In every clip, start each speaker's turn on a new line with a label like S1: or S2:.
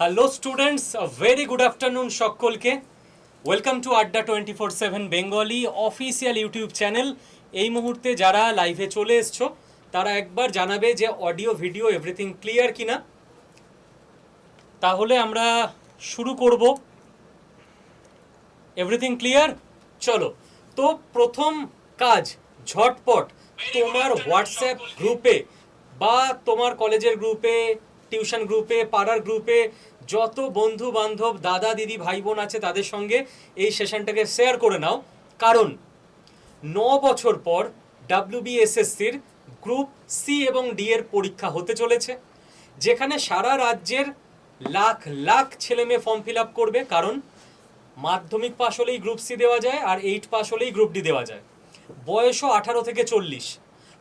S1: Hello students very good afternoon সকলকে। Welcome to Adda twenty four seven Bengali official YouTube channel এই মুহূর্তে যারা লাইভে চলে এসছো তারা একবার জানাবে যে অডিও ভিডিও এভরিথিং ক্লিয়ার কিনা। তাহলে আমরা শুরু করব। এভরিথিং ক্লিয়ার চলো। তো প্রথম কাজ ঝটপট তোমার হোয়াটসঅ্যাপ গ্রুপে বা তোমার কলেজের গ্রুপে টিউশন গ্রুপে, পাড়ার গ্রুপে যত বন্ধু বান্ধব, দাদা, দিদি, ভাই বোন আছে তাদের সঙ্গে এই সেশনটাকে শেয়ার করে নাও। কারণ ন বছর পর ডাব্লিউবিএসএসসির গ্রুপ সি এবং ডি এর পরীক্ষা হতে চলেছে, যেখানে সারা রাজ্যের লাখ লাখ ছেলে মেয়ে ফর্ম ফিল আপ করবে। কারণ মাধ্যমিক পাশ হলেই গ্রুপ সি দেওয়া যায় আর এইট পাশ হলেই গ্রুপ ডি দেওয়া যায়। বয়সও আঠারো থেকে চল্লিশ।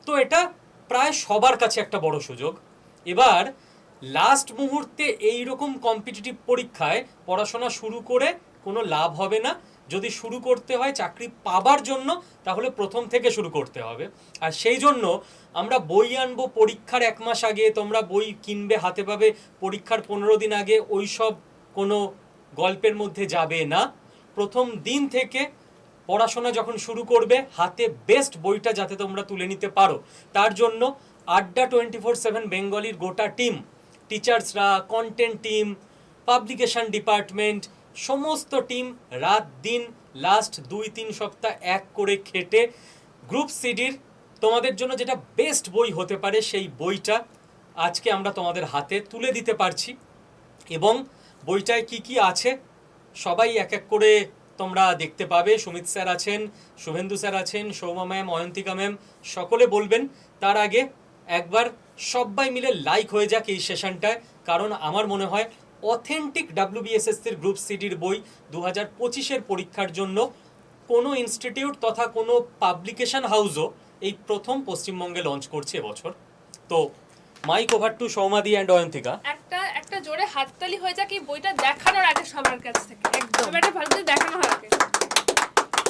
S1: তো এটা প্রায় সবার কাছে একটা বড় সুযোগ। এবার লাস্ট মুহূর্তে এই রকম কম্পিটিটিভ পরীক্ষায় পড়াশোনা শুরু করে কোনো লাভ হবে না। যদি শুরু করতে হয়, চাকরি পাবার জন্য, তাহলে প্রথম থেকে শুরু করতে হবে। আর সেই জন্য আমরা বই আনব পরীক্ষার এক মাস আগে, তোমরা বই কিনবে, হাতে পাবে, পরীক্ষার পনেরো দিন আগে ওই সব কোনো গল্পের মধ্যে যাবে না। প্রথম দিন থেকে পড়াশোনা যখন শুরু করবে, হাতে বেস্ট বইটা যাতে তোমরা তুলে নিতে পারো। তার জন্য আড্ডা টোয়েন্টি ফোর সেভেন বেঙ্গলির গোটা টিম টিচার্সরা কন্টেন্ট টিম পাবলিকেশন ডিপার্টমেন্ট সমস্ত টিম রাত দিন লাস্ট দুই তিন সপ্তাহ এক করে খেটে গ্রুপ সিডির তোমাদের জন্য যেটা বেস্ট বই হতে পারে সেই বইটা আজকে আমরা তোমাদের হাতে তুলে দিতে পারছি। এবং বইটায় কি কি আছে সবাই এক এক করে তোমরা দেখতে পাবে। সুমিত স্যার আছেন, শুভেন্দু স্যার আছেন সৌমা ম্যাম, অয়ন্তিকা ম্যাম, সকলে বলবেন। তার আগে একবার সবাই মিলে লাইক হয়ে যাক এই সেশনটায় কারণ আমার মনে হয় অথেন্টিক ডাব্লিউবিএসএসসির গ্রুপ সিডির বই দু হাজার পঁচিশের পরীক্ষার জন্য কোনো ইনস্টিটিউট তথা কোনো পাবলিকেশন হাউসও এই প্রথম পশ্চিমবঙ্গে লঞ্চ করছে এবছর। তো মাইক ওভার টু সৌমাদি অ্যান্ড অয়ন্তিকা।
S2: একটা একটা জোরে হাততালি হয়ে যাক এই বইটা দেখানোর আগে সবার কাছ থেকে। একদম। এটা ভালো করে দেখানো হয় আগে।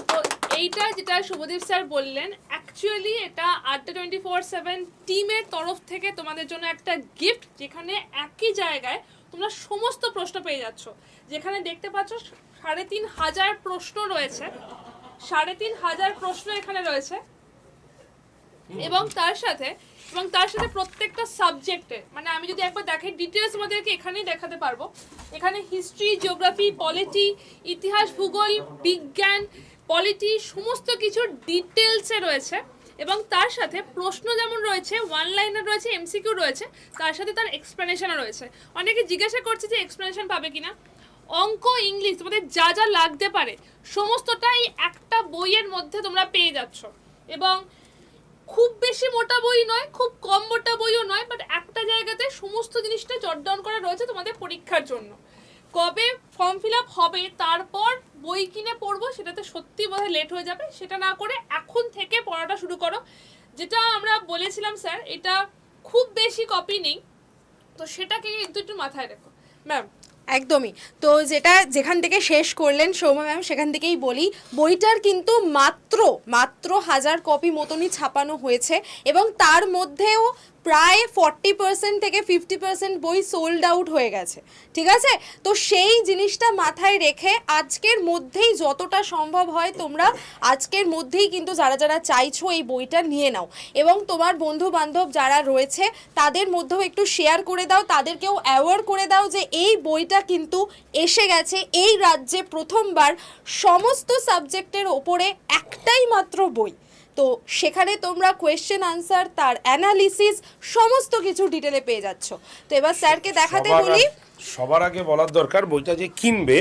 S2: তো এইটা যেটা শুভদীপ স্যার বললেন অ্যাকচুয়ালি এটা আড্ডা টোয়েন্টি ফোর সেভেন টিমের তরফ থেকে তোমাদের জন্য একটা গিফট যেখানে একই জায়গায় তোমরা সমস্ত প্রশ্ন পেয়ে যাচ্ছ। যেখানে দেখতে পাচ্ছ, সাড়ে তিন হাজার প্রশ্ন রয়েছে। সাড়ে তিন হাজার প্রশ্ন এখানে রয়েছে। এবং তার সাথে, এবং তার সাথে প্রত্যেকটা সাবজেক্টে মানে আমি যদি একবার দেখি ডিটেলস আমাদেরকে এখানেই দেখাতে পারব। এখানে হিস্ট্রি জিওগ্রাফি পলিটি ইতিহাস, ভূগোল, বিজ্ঞান পলিটি সমস্ত কিছুর ডিটেলসে রয়েছে এবং তার সাথে প্রশ্ন যেমন রয়েছে ওয়ান লাইনার রয়েছে এমসিকিউ রয়েছে, তার সাথে তার এক্সপ্লেনেশনও রয়েছে। অনেকে জিজ্ঞাসা করছে যে এক্সপ্লেনেশন পাবে কিনা। অঙ্ক ইংলিশ, তোমাদের যা যা লাগতে পারে, সমস্তটাই একটা বইয়ের মধ্যে তোমরা পেয়ে যাচ্ছ। এবং খুব বেশি মোটা বই নয়, খুব কম মোটা বইও নয় বাট একটা জায়গাতে সমস্ত জিনিসটা জট ডাউন করা রয়েছে তোমাদের পরীক্ষার জন্য। কবে ফর্ম ফিল আপ হবে, তারপর বই কিনে পড়ব, সেটাতে সত্যি বোধহয় লেট হয়ে যাবে। সেটা না করে এখন থেকে পড়াটা শুরু করো। যেটা আমরা বলেছিলাম স্যার এটা খুব বেশি কপি নেই। তো সেটাকে কিন্তু একটু মাথায় রেখো। ম্যাম
S3: একদমই। তো যেটা যেখান থেকে শেষ করলেন সৌম্য ম্যাম সেখান থেকেই বলি, বইটার কিন্তু মাত্র মাত্র হাজার কপি মতনই ছাপানো হয়েছে এবং তার মধ্যেও প্রায় ফর্টি পার্সেন্ট থেকে ফিফটি পার্সেন্ট বই সোল্ড আউট হয়ে গেছে, ঠিক আছে? তো সেই জিনিসটা মাথায় রেখে আজকের মধ্যেই যতটা সম্ভব হয় তোমরা আজকের মধ্যেই কিন্তু যারা যারা চাইছো এই বইটা নিয়ে নাও। এবং তোমার বন্ধু বান্ধব যারা রয়েছে, তাদের মধ্যেও একটু শেয়ার করে দাও, তাদেরকেও অ্যাওয়ার করে দাও যে এই বইটা কিন্তু এসে গেছে, এই রাজ্যে প্রথমবার সমস্ত সাবজেক্টের ওপরে একটাই মাত্র বই। তো সেখানে তোমরা কোয়েশ্চেন আনসার তার অ্যানালিসিস সমস্ত কিছু ডিটেলে পেয়ে যাচ্ছ। তো এবার স্যারকে দেখাতে বলি।
S4: সবার আগে বলার দরকার বইটা যে কিনবে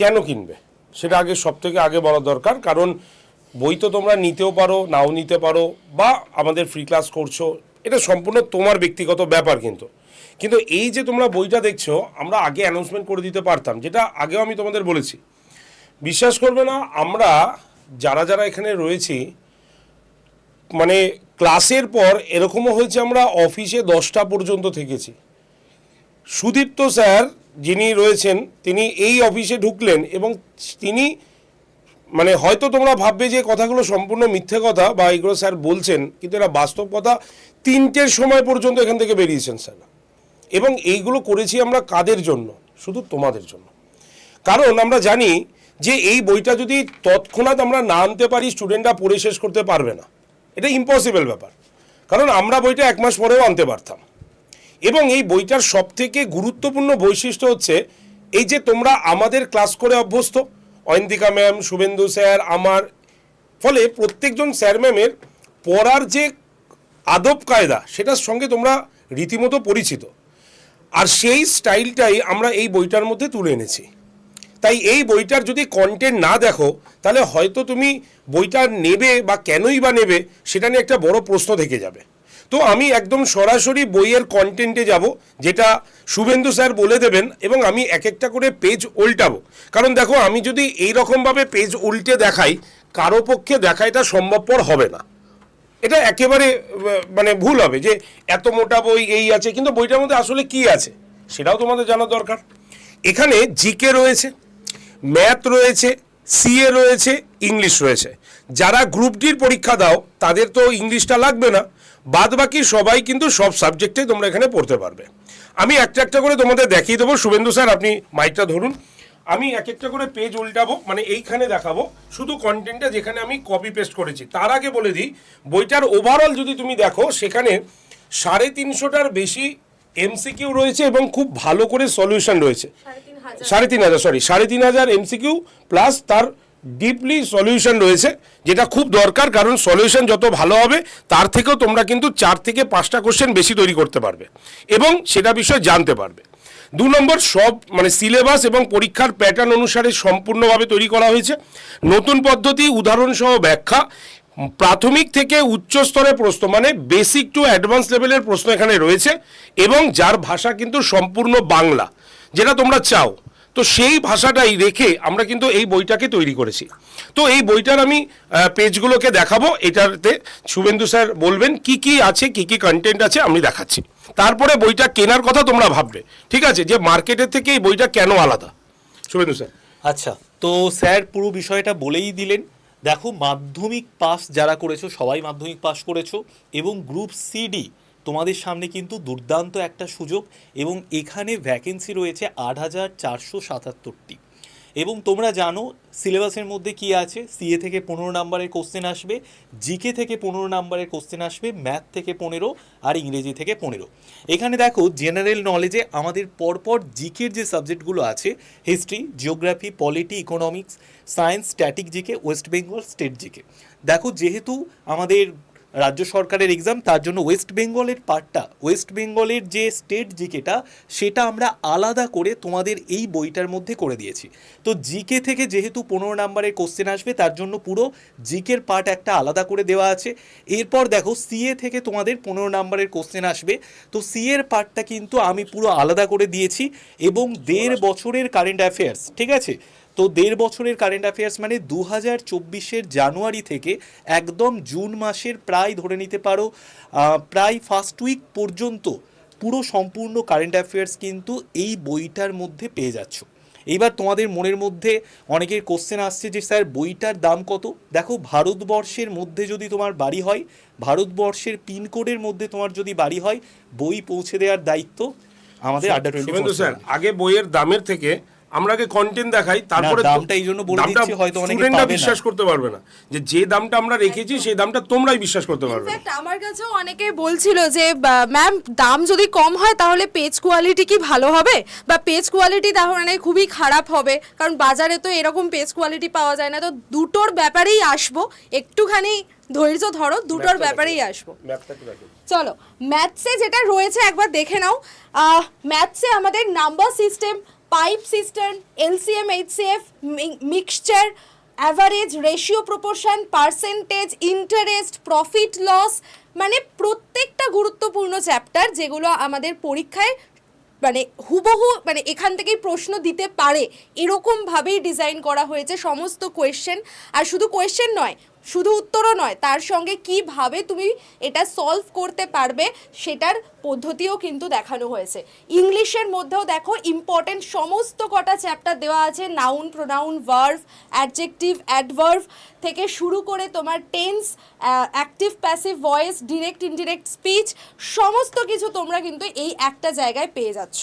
S4: কেন কিনবে? সেটা আগে সব থেকে আগে বলা দরকার। কারণ বই তো তোমরা নিতেও পারো নাও নিতে পারো বা আমাদের ফ্রি ক্লাস করছ এটা সম্পূর্ণ তোমার ব্যক্তিগত ব্যাপার কিন্তু। কিন্তু এই যে তোমরা বইটা দেখছ আমরা আগে অ্যানাউন্সমেন্ট করে দিতে পারতাম যেটা আগেও আমি তোমাদের বলেছি। বিশ্বাস করবে না আমরা যারা যারা এখানে রয়েছি মানে ক্লাসের পর এরকমও হয়েছে আমরা অফিসে দশটা পর্যন্ত থেকেছি। সুদীপ্ত স্যার যিনি রয়েছেন, তিনি এই অফিসে ঢুকলেন এবং তিনি মানে হয়তো তোমরা ভাববে যে কথাগুলো সম্পূর্ণ মিথ্যে কথা বা এগুলো স্যার বলছেন, কিন্তু এটা বাস্তব কথা, তিনটের সময় পর্যন্ত এখান থেকে বেরিয়েছেন স্যার। এবং এইগুলো করেছি আমরা কাদের জন্য? শুধু তোমাদের জন্য। কারণ আমরা জানি যে এই বইটা যদি তৎক্ষণাৎ আমরা না আনতে পারি স্টুডেন্টরা পড়ে শেষ করতে পারবে না। এটা ইম্পসিবল ব্যাপার। কারণ আমরা বইটা এক মাস পরেও আনতে পারতাম। এবং এই বইটার সব থেকে গুরুত্বপূর্ণ বৈশিষ্ট্য হচ্ছে, এই যে তোমরা আমাদের ক্লাস করে অভ্যস্ত, অয়ন্তিকা ম্যাম, শুভেন্দু স্যার, আমার, ফলে প্রত্যেকজন স্যার ম্যামের পড়ার যে আদব কায়দা, সেটার সঙ্গে তোমরা রীতিমতো পরিচিত। আর সেই স্টাইলটাই আমরা এই বইটার মধ্যে তুলে এনেছি। তাই এই বইটার যদি কন্টেন্ট না দেখো, তাহলে হয়তো তুমি বইটা নেবে বা কেনই বা নেবে, সেটা নিয়ে একটা বড় প্রশ্ন থেকে যাবে। তো আমি একদম সরাসরি বইয়ের কন্টেন্টে যাব, যেটা শুভেন্দু স্যার বলে দেবেন, এবং আমি এক একটা করে পেজ উল্টাবো। কারণ দেখো, আমি যদি এই রকমভাবে পেজ উল্টে দেখাই, কারও পক্ষে দেখা এটা সম্ভবপর হবে না। এটা একেবারে মানে ভুল হবে যে এত মোটা বই এই আছে, কিন্তু বইটার মধ্যে আসলে কি আছে, সেটাও তোমাদের জানা দরকার। এখানে জিকে রয়েছে। ম্যাথ রয়েছে সিএ রয়েছে ইংলিশ রয়েছে। যারা গ্রুপ ডির পরীক্ষা দাও, তাদের তো ইংলিশটা লাগবে না। বাদ বাকি সবাই কিন্তু সব সাবজেক্টে তোমরা এখানে পড়তে পারবে। আমি একটা একটা করে তোমাদের দেখিয়ে দেবো। শুভেন্দু স্যার, আপনি মাইকটা ধরুন। আমি এক একটা করে পেজ উল্টাবো মানে এইখানে দেখাবো। শুধু কন্টেন্টটা যেখানে আমি কপি পেস্ট করেছি। তার আগে বলে দিই, বইটার ওভারঅল যদি তুমি দেখো, সেখানে সাড়ে তিনশোটার বেশি এমসিকিউ রয়েছে এবং খুব ভালো করে সলিউশন রয়েছে। সাড়ে তিন হাজার। সরি সাড়ে তিন হাজার এমসিকিউ প্লাস তার ডিপলি সলিউশন রয়েছে যেটা খুব দরকার কারণ সলিউশন যত ভালো হবে তার থেকেও তোমরা কিন্তু চার থেকে পাঁচটা কোশ্চেন বেশি তৈরি করতে পারবে এবং সেটা বিষয়ে জানতে পারবে। দু নম্বর সব মানে সিলেবাস এবং পরীক্ষার প্যাটার্ন অনুসারে সম্পূর্ণভাবে তৈরি করা হয়েছে। নতুন পদ্ধতি উদাহরণসহ ব্যাখ্যা প্রাথমিক থেকে উচ্চ স্তরের প্রশ্ন মানে বেসিক টু অ্যাডভান্স লেভেলের প্রশ্ন এখানে রয়েছে, এবং যার ভাষা কিন্তু সম্পূর্ণ বাংলা, যেটা তোমরা চাও। তো সেই ভাষাটাই রেখে আমরা কিন্তু এই বইটাকে তৈরি করেছি। তো এই বইটার আমি পেজগুলোকে দেখাবো, এটাতে শুভেন্দু স্যার বলবেন কি কি আছে, কি কি কন্টেন্ট আছে, আমি দেখাচ্ছি। তারপরে বইটা কেনার কথা তোমরা ভাববে, ঠিক আছে? যে মার্কেটের থেকে এই বইটা কেন আলাদা? শুভেন্দু স্যার।
S5: আচ্ছা তো স্যার পুরো বিষয়টা বলেই দিলেন দেখো, মাধ্যমিক পাস যারা করেছ, সবাই মাধ্যমিক পাস করেছ এবং গ্রুপ সিডি তোমাদের সামনে কিন্তু দুর্দান্ত একটা সুযোগ এবং এখানে ভ্যাকেন্সি রয়েছে আট হাজার চারশো সাতাত্তরটি। এবং তোমরা জানো সিলেবাসের মধ্যে কি আছে? সিএ থেকে পনেরো নাম্বারের কোশ্চেন আসবে জিকে থেকে পনেরো নাম্বারের কোশ্চেন আসবে ম্যাথ থেকে পনেরো আর ইংরেজি থেকে পনেরো। এখানে দেখো জেনারেল নলেজে আমাদের পরপর জিকের যে সাবজেক্টগুলো আছে history geography polity economics science static GK West Bengal state GK দেখো যেহেতু আমাদের রাজ্য সরকারের এক্সাম তার জন্য ওয়েস্ট বেঙ্গলের পার্টটা ওয়েস্ট বেঙ্গলের যে স্টেট জিকেটা সেটা আমরা আলাদা করে তোমাদের এই বইটার মধ্যে করে দিয়েছি। তো জিকে থেকে যেহেতু পনেরো নাম্বারের কোশ্চেন আসবে তার জন্য পুরো জিকের পার্ট একটা আলাদা করে দেওয়া আছে। এরপর দেখো সিএ থেকে তোমাদের পনেরো নাম্বারের কোশ্চেন আসবে। তো সিএর পার্টটা কিন্তু আমি পুরো আলাদা করে দিয়েছি এবং দেড় বছরের কারেন্ট অ্যাফেয়ার্স ঠিক আছে? তো দেড় বছরের কারেন্ট অ্যাফেয়ার্স মানে দু হাজার চব্বিশের জানুয়ারি থেকে একদম জুন মাসের প্রায় ধরে নিতে পারো প্রায় ফার্স্ট উইক পর্যন্ত পুরো সম্পূর্ণ কারেন্ট অ্যাফেয়ার্স কিন্তু এই বইটার মধ্যে পেয়ে যাচ্ছ। এইবার তোমাদের মনের মধ্যে অনেকের কোশ্চেন আসছে যে স্যার বইটার দাম কত? দেখো ভারতবর্ষের মধ্যে যদি তোমার বাড়ি হয় ভারতবর্ষের পিনকোডের মধ্যে তোমার যদি বাড়ি হয় বই পৌঁছে দেওয়ার দায়িত্ব আমাদের আড্ডা টোয়েন্টি
S4: স্যার আগে বইয়ের দামের থেকে আমরা আগে কন্টেন্ট দেখাই তারপরে
S5: দামটা এই জন্য বলে দিচ্ছি, হয়তো অনেকে
S4: স্টুডেন্টরা
S5: পাবে না।
S4: বিশ্বাস করতে পারবে না। যে যে দামটা আমরা রেখেছি সেই দামটা তোমরাই বিশ্বাস করতে পারবে না।
S3: ইনফ্যাক্ট আমার কাছেও অনেকে বলছিল যে ম্যাম দাম যদি কম হয় তাহলে পেজ কোয়ালিটি কি ভালো হবে? বা পেজ কোয়ালিটি তাহলে খুবই খারাপ হবে। কারণ বাজারে তো এরকম পেজ কোয়ালিটি পাওয়া যায় না। তো দুটোর ব্যাপারেই আসব। একটুখানি ধৈর্য ধরো দুটোর ব্যাপারেই আসব। চলো ম্যাথসে যেটা রয়েছে একবার দেখে নাও। ম্যাথসে আমাদের number system pipe system, LCM, HCF mixture, average, ratio proportion, percentage, interest, profit, loss মানে প্রত্যেকটা গুরুত্বপূর্ণ চ্যাপ্টার যেগুলো আমাদের পরীক্ষায় মানে হুবহু মানে এখান থেকেই প্রশ্ন দিতে পারে। এরকমভাবেই ডিজাইন করা হয়েছে সমস্ত কোয়েশ্চেন। আর শুধু কোয়েশ্চেন নয় শুধু উত্তরও নয়, তার সঙ্গে কীভাবে তুমি এটা সলভ করতে পারবে সেটার পদ্ধতিও কিন্তু দেখানো হয়েছে। ইংলিশের মধ্যেও দেখো ইম্পর্টেন্ট সমস্ত কটা চ্যাপ্টার দেওয়া আছে noun pronoun verb adjective adverb থেকে শুরু করে তোমার tense active passive voice direct indirect speech সমস্ত কিছু তোমরা কিন্তু এই একটা জায়গায় পেয়ে যাচ্ছ।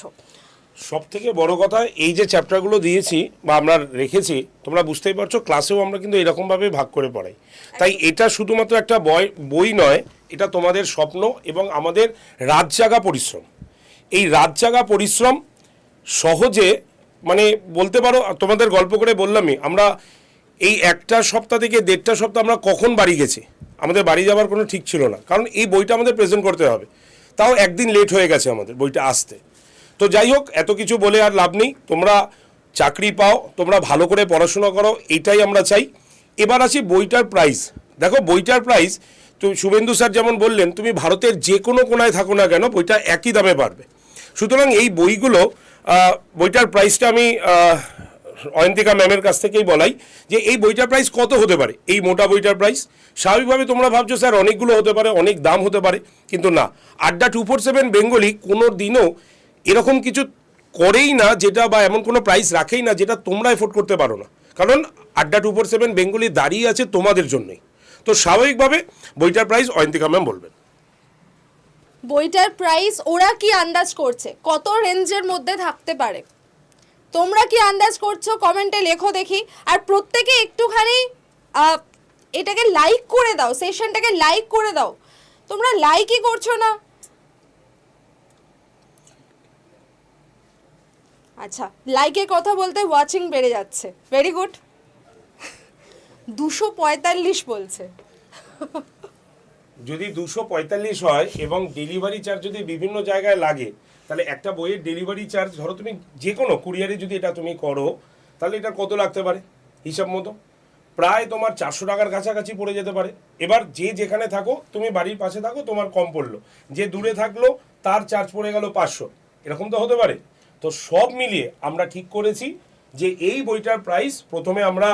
S4: সব থেকে বড় কথা এই যে চ্যাপ্টারগুলো দিয়েছি বা আমরা রেখেছি তোমরা বুঝতেই পারছ ক্লাসেও আমরা কিন্তু এরকমভাবে ভাগ করে পড়াই। তাই এটা শুধুমাত্র একটা বই বই নয় এটা তোমাদের স্বপ্ন এবং আমাদের রাত জাগা পরিশ্রম। এই রাত জাগা পরিশ্রম সহজে মানে বলতে পারো তোমাদের গল্প করে বললামই আমরা এই একটা সপ্তাহ থেকে দেড়টা সপ্তাহ আমরা কখন বাড়ি গেছি? আমাদের বাড়ি যাওয়ার কোনো ঠিক ছিল না। কারণ এই বইটা আমাদের প্রেজেন্ট করতে হবে। তাও একদিন লেট হয়ে গেছে আমাদের বইটা আসতে। তো যাই হোক, এত কিছু বলে আর লাভ নেই। তোমরা চাকরি পাও, তোমরা ভালো করে পড়াশোনা করো এটাই আমরা চাই। এবার আসি বইটার প্রাইস দেখো, বইটার প্রাইস তো শুভেন্দু স্যার যেমন বললেন, তুমি ভারতের যে কোনো কোনায় থাকো না কেন, বইটা একই দামে পারবে সুতরাং এই বইগুলো বইটার প্রাইসটা আমি অয়ন্তিকা ম্যামের কাছ থেকেই বলাই, যে এই বইটার প্রাইস কত হতে পারে? এই মোটা বইটার প্রাইস স্বাভাবিকভাবে তোমরা ভাবছ, স্যার, অনেকগুলো হতে পারে, অনেক দাম হতে পারে, কিন্তু না। আড্ডা টু ফোর সেভেন বেঙ্গলি কোনো দিনও এরকম কিছু করেই না যেটা বা এমন কোনো প্রাইস রাখেই না যেটা তোমরা এফোর্ড করতে পারো না। কারণ আড্ডা টু ফোর সেভেন বেঙ্গলি দাঁড়িয়ে আছে তোমাদের জন্যই। তো স্বাভাবিকভাবে বইটার প্রাইস অয়ন্তিকা ম্যাম বলবেন।
S3: বইটার প্রাইস ওরা কি আন্দাজ করছে? কত রেঞ্জের মধ্যে থাকতে পারে? তোমরা কি আন্দাজ করছ? কমেন্টে লেখো দেখি। আর প্রত্যেকে একটুখানি এটাকে লাইক করে দাও সেশনটাকে লাইক করে দাও। তোমরা লাইকই করছ না। আচ্ছা লাইকের কথা বলতে ওয়াচিং বেড়ে যাচ্ছে। ভেরি গুড দুশো পঁয়তাল্লিশ বলছে।
S4: যদি দুশো পঁয়তাল্লিশ হয় এবং ডেলিভারি চার্জ যদি বিভিন্ন জায়গায় লাগে, তাহলে একটা বইয়ের ডেলিভারি চার্জ ধরো তুমি যে কোনো কুরিয়ারে যদি এটা তুমি করো, তাহলে এটা কত লাগতে পারে? হিসাব মতো। প্রায় তোমার চারশো টাকার কাছাকাছি পড়ে যেতে পারে। এবার যে যেখানে থাকো, তুমি বাড়ির পাশে থাকো, তোমার কম পড়ল। যে দূরে থাকল, তার চার্জ পড়ে গেল পাঁচশো। এরকম তো হতে পারে। তো সব মিলিয়ে আমরা ঠিক করেছি যে এই বইটার প্রাইস প্রথমে আমরা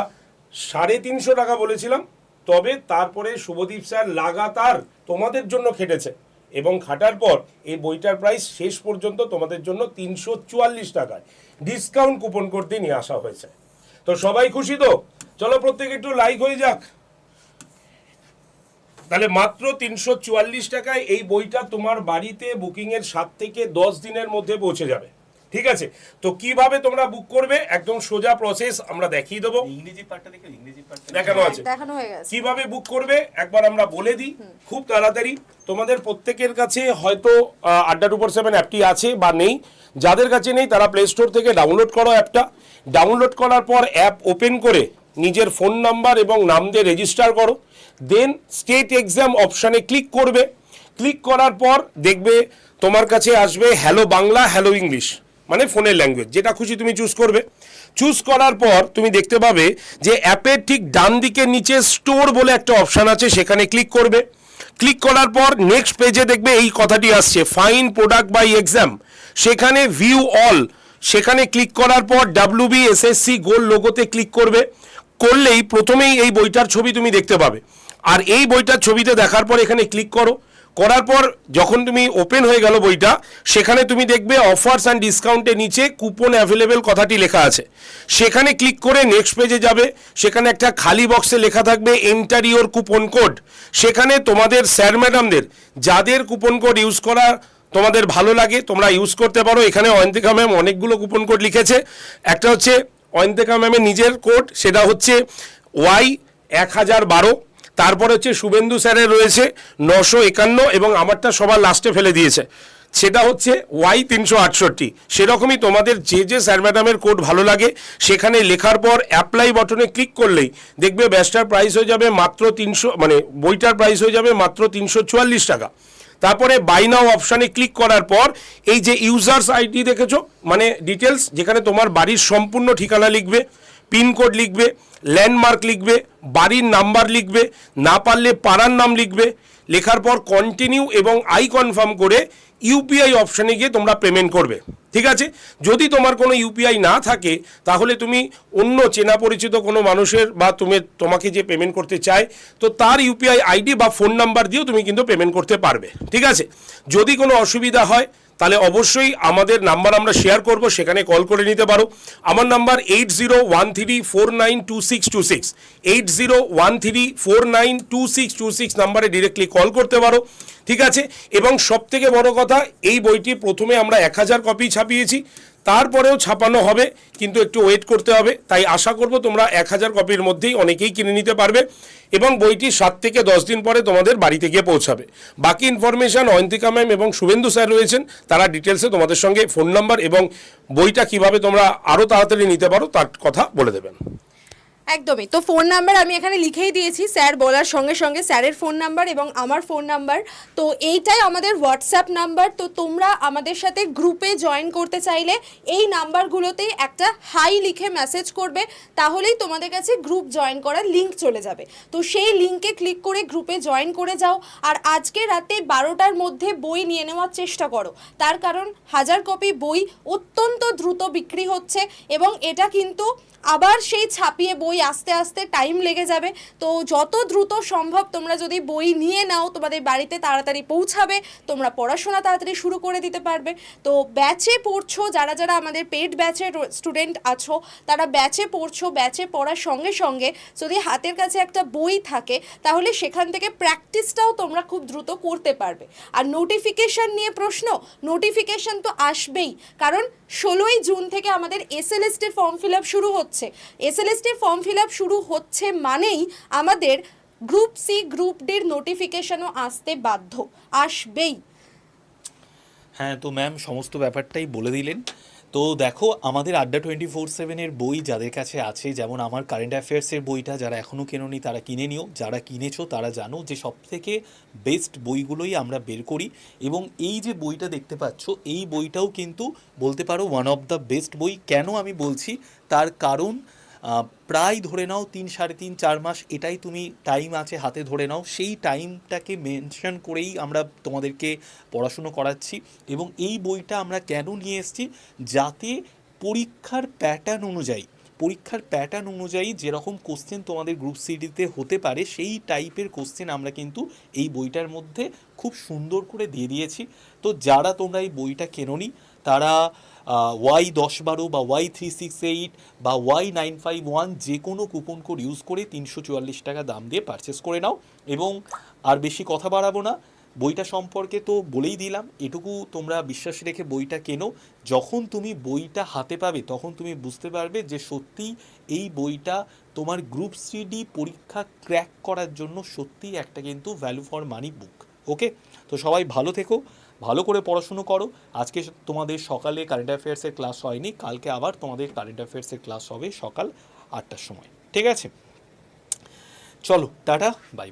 S4: সাড়ে তিনশো টাকা বলেছিলাম, তবে তারপরে শুভদীপ স্যার লাগাতার তোমাদের জন্য খেটেছে এবং খাটার পর এই বইটার প্রাইস শেষ পর্যন্ত তোমাদের জন্য তিনশো চুয়াল্লিশ টাকায় ডিসকাউন্ট কুপন করতে নিয়ে আসা হয়েছে। তো সবাই খুশি তো? চলো প্রত্যেকে একটু লাইক হয়ে যাক। তাহলে মাত্র তিনশো চুয়াল্লিশ টাকায় এই বইটা তোমার বাড়িতে বুকিংয়ের সাত থেকে দশ দিনের মধ্যে পৌঁছে যাবে। ঠিক আছে? তো কীভাবে তোমরা বুক করবে? একদম সোজা প্রসেস আমরা দেখিয়ে দেবো।
S5: ইংরেজি পার্টটা দেখে ইংরেজি পার্টটা
S4: দেখানো আছে।
S3: দেখানো হয়ে গেছে।
S4: কীভাবে বুক করবে? একবার আমরা বলে দিই। খুব তাড়াতাড়ি। তোমাদের প্রত্যেকের কাছে হয়তো আড্ডা টু সেভেন অ্যাপটি আছে বা নেই। যাদের কাছে নেই তারা প্লে স্টোর থেকে ডাউনলোড করো অ্যাপটা ডাউনলোড করার পর অ্যাপ ওপেন করে নিজের ফোন নাম্বার এবং নাম দিয়ে রেজিস্টার করো। দেন স্টেট এক্সাম অপশানে ক্লিক করবে। ক্লিক করার পর দেখবে তোমার কাছে আসবে হ্যালো বাংলা হ্যালো ইংলিশ মানে ফোনের ল্যাঙ্গুয়েজ যেটা খুশি তুমি চুজ করবে। চুজ করার পর তুমি দেখতে পাবে যে অ্যাপের ঠিক ডান দিকের নিচে স্টোর বলে একটা অপশান আছে, সেখানে ক্লিক করবে। ক্লিক করার পর নেক্সট পেজে দেখবে এই কথাটি আসছে ফাইন প্রোডাক্ট বাই এক্সাম সেখানে ভিউ অল সেখানে ক্লিক করার পর W B S S C goal লোগোতে click করবে। করলেই প্রথমেই এই বইটার ছবি তুমি দেখতে পাবে। আর এই বইটার ছবিতে দেখার পর এখানে ক্লিক করো। করার পর যখন তুমি ওপেন হয়ে গেল বইটা, সেখানে তুমি দেখবে অফার্স অ্যান্ড ডিসকাউন্টের নিচে কুপন অ্যাভেলেবেল কথাটি লেখা আছে। সেখানে ক্লিক করে নেক্সট পেজে যাবে। সেখানে একটা খালি বক্সে লেখা থাকবে এন্টার ইওর কুপন কোড সেখানে তোমাদের স্যার ম্যাডামদের যাদের কুপন কোড ইউজ করা তোমাদের ভালো লাগে, তোমরা ইউজ করতে পারো। এখানে অয়ন্তিকা ম্যাম অনেকগুলো কুপন কোড লিখেছে। একটা হচ্ছে অয়ন্তিকা ম্যামের নিজের কোড সেটা হচ্ছে ওয়াই এক হাজার বারো। তারপর হচ্ছে শুভেন্দু স্যারের রয়েছে নশো একান্ন এবং আমারটা সবার লাস্টে ফেলে দিয়েছে। সেটা হচ্ছে ওয়াই তিনশো আটষট্টি। সেরকমই তোমাদের যে যে স্যার ম্যাডামের কোড ভালো লাগে, সেখানে লেখার পর অ্যাপ্লাই বটনে ক্লিক করলেই দেখবে ব্যাচটার প্রাইস হয়ে যাবে মাত্র তিনশো মানে বইটার প্রাইস হয়ে যাবে মাত্র তিনশো চুয়াল্লিশ টাকা। তারপরে বাই নাও অপশানে ক্লিক করার পর এই যে ইউজার্স আইডি দেখেছ মানে ডিটেলস যেখানে তোমার বাড়ির সম্পূর্ণ ঠিকানা লিখবে পিনকোড লিখবে, ল্যান্ডমার্ক লিখবে, বাড়ির নাম্বার লিখবে, না পারলে পাড়ার নাম লিখবে। লেখার পর কন্টিনিউ এবং আই কনফার্ম করে ইউপিআই অপশানে গিয়ে তোমরা পেমেন্ট করবে। ঠিক আছে? যদি তোমার কোনো ইউপিআই না থাকে, তাহলে তুমি অন্য চেনা পরিচিত কোনো মানুষের বা তুমি, তোমাকে যে পেমেন্ট করতে চায়, তো তার ইউপিআই আইডি বা ফোন নাম্বার দিয়েও তুমি কিন্তু পেমেন্ট করতে পারবে। ঠিক আছে? যদি কোনো অসুবিধা হয় তাহলে অবশ্যই আমাদের নাম্বার আমরা শেয়ার করব, সেখানে কল করে নিতে পারো। আমার number eight zero one three four nine two six two six eight zero one three four nine two six two six নাম্বারে ডিরেক্টলি কল করতে পারো, ঠিক আছে? এবং সব থেকে বড় কথা, এই বইটি প্রথমে আমরা এক হাজার কপি ছাপিয়েছি। তারপরেও ছাপানো হবে, কিন্তু একটু ওয়েট করতে হবে। তাই আশা করব তোমরা এক হাজার কপির মধ্যেই অনেকেই কিনে নিতে পারবে এবং বইটি সাত থেকে দশ দিন পরে তোমাদের বাড়িতে গিয়ে পৌঁছাবে। বাকি ইনফরমেশান অয়ন্তিকা ম্যাম এবং শুভেন্দু স্যার রয়েছেন, তারা ডিটেলসে তোমাদের সঙ্গে ফোন নাম্বার এবং বইটা কীভাবে তোমরা আরও তাড়াতাড়ি নিতে পারো, তার কথা বলে দেবেন।
S3: একদমই। তো ফোন নাম্বার আমি এখানে লিখেই দিয়েছি, স্যার বলার সঙ্গে সঙ্গে। স্যারের ফোন নাম্বার এবং আমার ফোন নাম্বার তো এইটাই আমাদের হোয়াটসঅ্যাপ নাম্বার তো তোমরা আমাদের সাথে গ্রুপে জয়েন করতে চাইলে এই নাম্বারগুলোতেই একটা হাই লিখে মেসেজ করবে। তাহলেই তোমাদের কাছে গ্রুপ জয়েন করার লিঙ্ক চলে যাবে। তো সেই লিঙ্কে ক্লিক করে গ্রুপে জয়েন করে যাও। আর আজকে রাতে বারোটার মধ্যে বই নিয়ে নেওয়ার চেষ্টা করো। তার কারণ হাজার কপি বই অত্যন্ত দ্রুত বিক্রি হচ্ছে এবং এটা কিন্তু আবার সেই ছাপিয়ে বই আস্তে আস্তে টাইম লেগে যাবে। তো যত দ্রুত সম্ভব তোমরা যদি বই নিয়ে নাও, তোমাদের বাড়িতে তাড়াতাড়ি পৌঁছাবে, তোমরা পড়াশোনা তাড়াতাড়ি শুরু করে দিতে পারবে। তো ব্যাচে পড়ছো, যারা যারা আমাদের পেড ব্যাচের স্টুডেন্ট আছো, তারা ব্যাচে পড়ছো ব্যাচে পড়ার সঙ্গে সঙ্গে যদি হাতের কাছে একটা বই থাকে, তাহলে সেখান থেকে প্র্যাকটিসটাও তোমরা খুব দ্রুত করতে পারবে। আর নোটিফিকেশন নিয়ে প্রশ্ন নোটিফিকেশন তো আসবেই। কারণ ষোলোই জুন থেকে আমাদের এসএলএসটির ফর্ম ফিল আপ শুরু হচ্ছে। এসএলএসটির ফর্ম ফিল শুরু হচ্ছে মানেই আমাদের গ্রুপ সি গ্রুপ ডির নোটিফিকেশনও আসতে বাধ্য। আসবেই।
S5: হ্যাঁ তো ম্যাম সমস্ত ব্যাপারটাই বলে দিলেন। তো দেখো, আমাদের আড্ডা টোয়েন্টি ফোর সেভেনের বই যাদের কাছে আছে, যেমন আমার কারেন্ট অ্যাফেয়ার্সের বইটা যারা এখনও কেননি, তারা কিনে নিও। যারা কিনেছো, তারা জানো যে সব থেকে বেস্ট বইগুলোই আমরা বের করি। এবং এই যে বইটা দেখতে পাচ্ছ, এই বইটাও কিন্তু বলতে পারো ওয়ান অফ দ্য বেস্ট বই। কেন আমি বলছি? তার কারণ প্রায় ধরে নাও তিন, সাড়ে তিন, চার মাস এটাই তুমি টাইম আছে হাতে ধরে নাও। সেই টাইমটাকে মেনশন করেই আমরা তোমাদেরকে পড়াশুনো করাচ্ছি এবং এই বইটা আমরা কেন নিয়ে এসেছি? যাতে পরীক্ষার প্যাটার্ন অনুযায়ী, পরীক্ষার প্যাটার্ন অনুযায়ী যেরকম কোশ্চেন তোমাদের গ্রুপ সিডিতে হতে পারে, সেই টাইপের কোশ্চেন আমরা কিন্তু এই বইটার মধ্যে খুব সুন্দর করে দিয়ে দিয়েছি। তো যারা তোমরা এই বইটা কেননি, তারা ওয়াই দশ বারো বা ওয়াই থ্রি সিক্স এইট বা ওয়াই নাইন ফাইভ ওয়ান যে কোনো কুপন কোড ইউজ করে তিনশো চুয়াল্লিশ টাকা দাম দিয়ে পারচেস করে নাও। এবং আর বেশি কথা বাড়াবো না, বইটা সম্পর্কে তো বলেই দিলাম, এটুকু তোমরা বিশ্বাস রেখে বইটা কেনো। যখন তুমি বইটা হাতে পাবে, তখন তুমি বুঝতে পারবে যে সত্যি এই বইটা তোমার গ্রুপ সিডি পরীক্ষা ক্র্যাক করার জন্য সত্যিই একটা কিন্তু ভ্যালু ফর মানি বুক ওকে তো সবাই ভালো থেকো। ভালো করে পড়াশুনো করো। আজকে তোমাদের সকালে কারেন্ট অ্যাফেয়ার্সের ক্লাস হয়নি, কালকে আবার তোমাদের কারেন্ট অ্যাফেয়ার্সের ক্লাস হবে সকাল আটটার সময়। ঠিক আছে? চলো, টাটা বাই বাই